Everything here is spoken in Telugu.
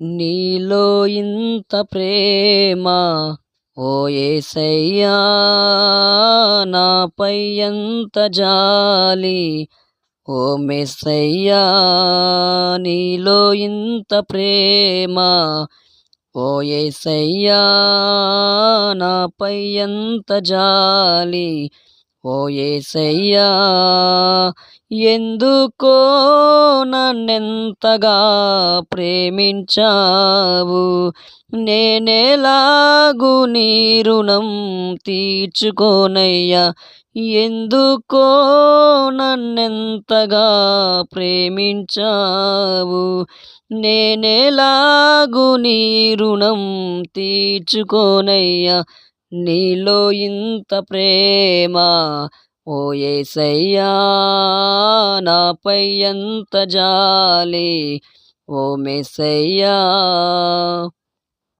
నీలో ఇంత ప్రేమ ఓ ఏసయ్యా నాపై ఎంత జాలి ఓ మెస్సయ్యా నీలో ఇంత ప్రేమ ఓ ఏసయ్యా నాపై ఎంత జాలి ఓ ఏసయ్యా ఎందుకో నన్నెంతగా ప్రేమించావు? నేనేలాగు నీ రుణం తీర్చుకోనయ్యా? ఎందుకో నన్నెంతగా ప్రేమించావు? నేనేలాగు నీ రుణం తీర్చుకోనయ్యా? నీలో ఇంత ప్రేమ ఓ ఏసయ్యా నాపై ఎంత జాలి ఓ మెసయ్యా